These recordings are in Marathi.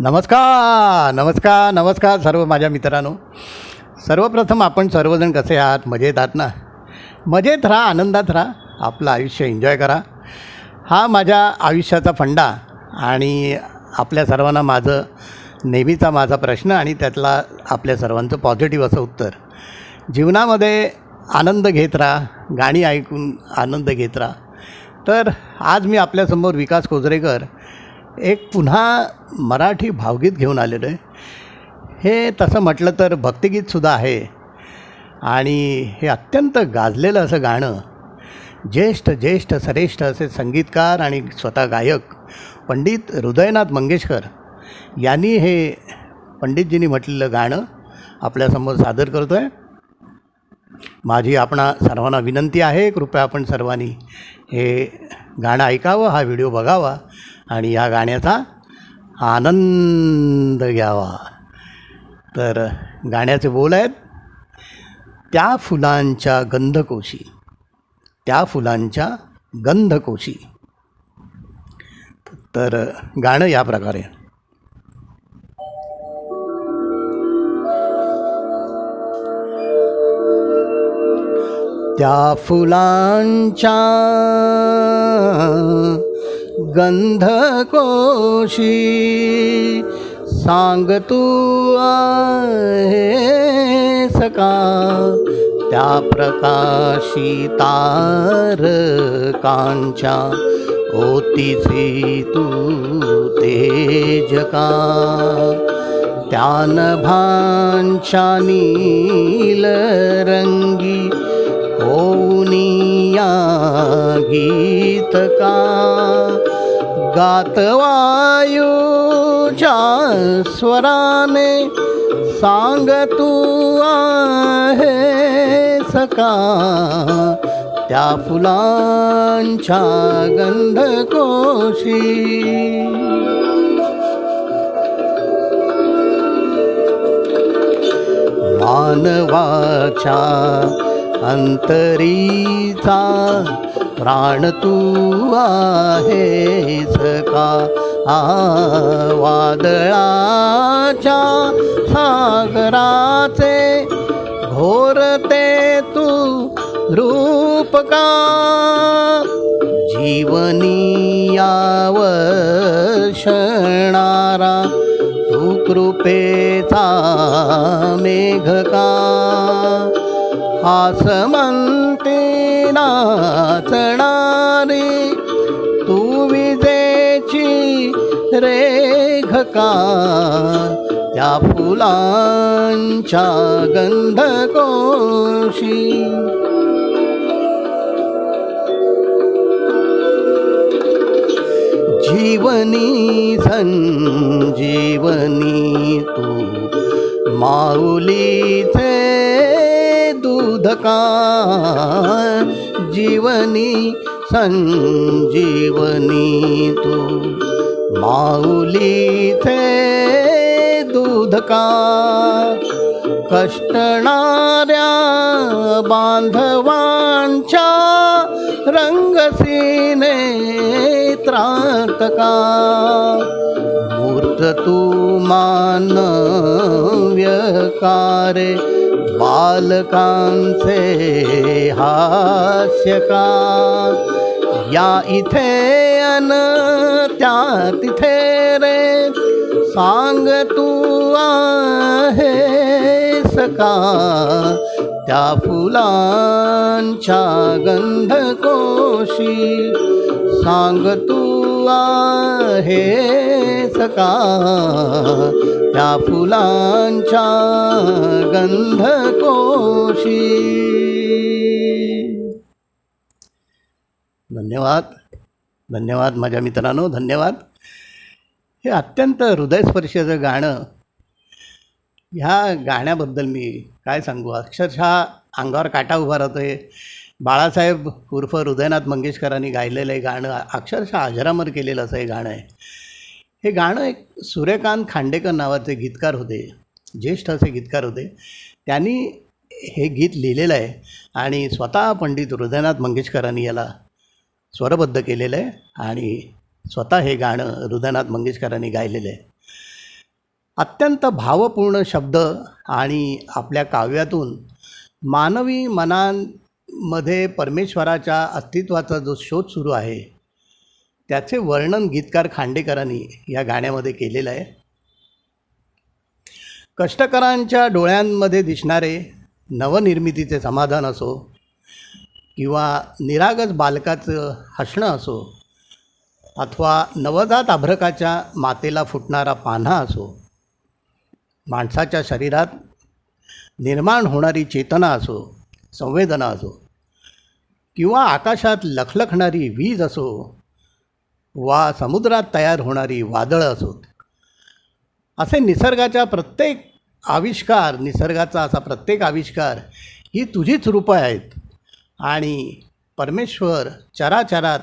नमस्कार नमस्कार नमस्कार सर्व माझ्या मित्रांनो. सर्वप्रथम आपण सर्वजण कसे आहात? मजेत आहात ना? मजेत राहा आनंदात राहा. आपलं आयुष्य एन्जॉय करा. हा माझ्या आयुष्याचा फंडा आणि आपल्या सर्वांना माझं नेहमीचा माझा प्रश्न आणि त्यातला आपल्या सर्वांचं पॉझिटिव्ह असं उत्तर. जीवनामध्ये आनंद घेत राहा गाणी ऐकून आनंद घेत राहा. तर आज मी आपल्यासमोर विकास कोजरेकर एक पुन्हा मराठी भावगीत घेऊन आलेलं आहे. हे तसं म्हटलं तर भक्तिगीतसुद्धा आहे. आणि हे अत्यंत गाजलेलं असं गाणं ज्येष्ठ ज्येष्ठ श्रेष्ठ असे संगीतकार आणि स्वतः गायक पंडित हृदयनाथ मंगेशकर यांनी हे पंडितजींनी म्हटलेलं गाणं आपल्यासमोर सादर करतो आहे माझी आपणा सर्वांना विनंती आहे कृपया आपण सर्वांनी हे गाणं ऐकावं हा व्हिडिओ बघावा आणि या गाण्याचा आनंद घ्यावा. तर गाण्याचे बोल आहेत त्या फुलांच्या गंधकोशी त्या फुलांच्या गंधकोशी. तर गाणं या प्रकारे. त्या फुलांच्या गंधकोशी सांग तू आहे सका त्या प्रकाशी तारकांच्या ओतीसी तू तेजका त्यान भांच्या नील गीत का? गात वायूच्या स्वराने सांग तू आहे सका? त्या फुलांच्या गंधकोशी. मानवाच्या अंतरीचा प्राण तू आहेस का? आ वादळाच्या सागराचे घोरते तू रूप का? जीवनीयावशणारा तू कृपेचा मेघ का? आसमंती नाचणारी तू विजेची रेघ का त्या फुलांच्या गंधकोशी. जीवनी संजीवनी तू माऊलीचे का जीवनी संजीवनी तू. माऊलीचे दूध का कष्टणाऱ्या बांधवांच्या रंगसीने त्रातका मूर्त तू मानव्यकारे बालकांचे हास्य का या इथे अन त्या तिथे रे. सांग तू आहे सका त्या फुलांच्या गंधकोशी. सांग तू हे सका. त्या फुलांच्या गंधकोशी. धन्यवाद. धन्यवाद माझ्या मित्रांनो धन्यवाद. हे अत्यंत हृदयस्पर्शीचं गाणं. ह्या गाण्याबद्दल मी काय सांगू? अक्षरशः अंगावर काटा उभा राहतो आहे बाळासाहेब उर्फ हृदयनाथ मंगेशकरांनी गायलेलं हे गाणं अक्षरशः अजरामर केलेलं असं हे गाणं आहे. हे गाणं एक सूर्यकांत खांडेकर नावाचे गीतकार होते ज्येष्ठ असे गीतकार होते. त्यांनी हे गीत लिहिलेलं आहे आणि स्वतः पंडित हृदयनाथ मंगेशकरांनी याला स्वरबद्ध केलेलं आहे आणि स्वतः हे गाणं हृदयनाथ मंगेशकरांनी गायलेलं आहे. अत्यंत भावपूर्ण शब्द आणि आपल्या काव्यातून मानवी मनान मध्ये परमेश्वराच्या अस्तित्वाचा जो शोध सुरू आहे त्याचे वर्णन गीतकार खांडेकरांनी या गाण्यामध्ये केलेलं आहे. कष्टकरांच्या डोळ्यांमध्ये दिसणारे नवनिर्मितीचे समाधान असो किंवा निरागस बालकाचं हसणं असो अथवा नवजात अभ्रकाच्या मातेला फुटणारा पान्हा असो माणसाच्या शरीरात निर्माण होणारी चेतना असो संवेदना असो किंवा आकाशात लखलखणारी वीज असो वा समुद्रात तयार होणारी वादळं असोत असे निसर्गाच्या प्रत्येक आविष्कार निसर्गाचा असा प्रत्येक आविष्कार ही तुझीच रूपं आहेत. आणि परमेश्वर चराचरात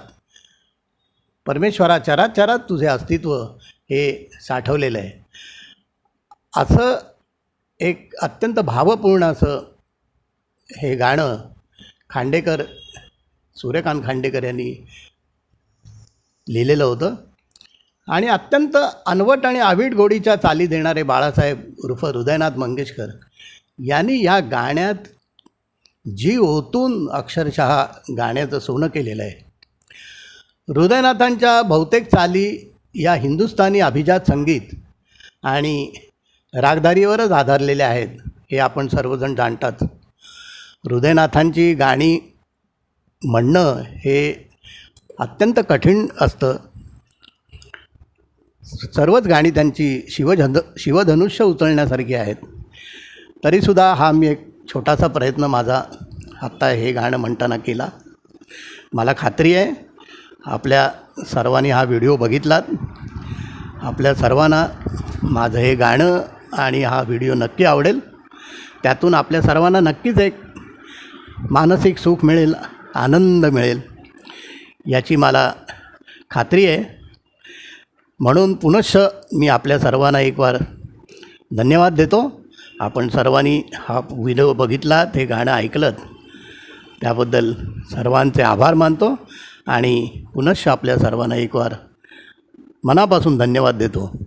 परमेश्वरा चराचरात तुझे अस्तित्व हे साठवलेलं आहे. असं एक अत्यंत भावपूर्ण असं हे गाणं खांडेकर सूर्यकांत खांडेकर यांनी लिहिलेलं होतं. आणि अत्यंत अनवट आणि आवीट गोडीच्या चाली देणारे बाळासाहेब उर्फ हृदयनाथ मंगेशकर यांनी या गाण्यात जी ओतून अक्षरशः गाण्याचं सोनं केलेलं आहे. हृदयनाथांच्या बहुतेक चाली या हिंदुस्थानी अभिजात संगीत आणि रागदारीवरच आधारलेल्या आहेत हे आपण सर्वजण जाणतात. हृदयनाथांची गाणी म्हणणं हे अत्यंत कठीण असतं. सर्वच गाणी त्यांची शिवझंद शिवधनुष्य उचलण्यासारखी आहेत. तरीसुद्धा हा मी एक छोटासा प्रयत्न माझा आत्ता हे गाणं म्हणताना केला. मला खात्री आहे आपल्या सर्वांनी हा व्हिडिओ बघितलात. आपल्या सर्वांना माझं हे गाणं आणि हा व्हिडिओ नक्की आवडेल. त्यातून आपल्या सर्वांना नक्कीच एक मानसिक सुख मिळेल. आनंद मिळेल. याची मला खात्री आहे. म्हणून पुनश्च मी आपल्या सर्वांना एक वार धन्यवाद देतो. आपण सर्वांनी हा व्हिडिओ बघितला ते गाणं ऐकलं त्याबद्दल सर्वांचे आभार मानतो आणि पुनश्च आपल्या सर्वांना एक वार मनापासून धन्यवाद देतो.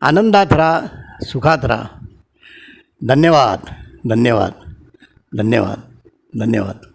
आनंदात राहा सुखात राहा. धन्यवाद धन्यवाद धन्यवाद धन्यवाद.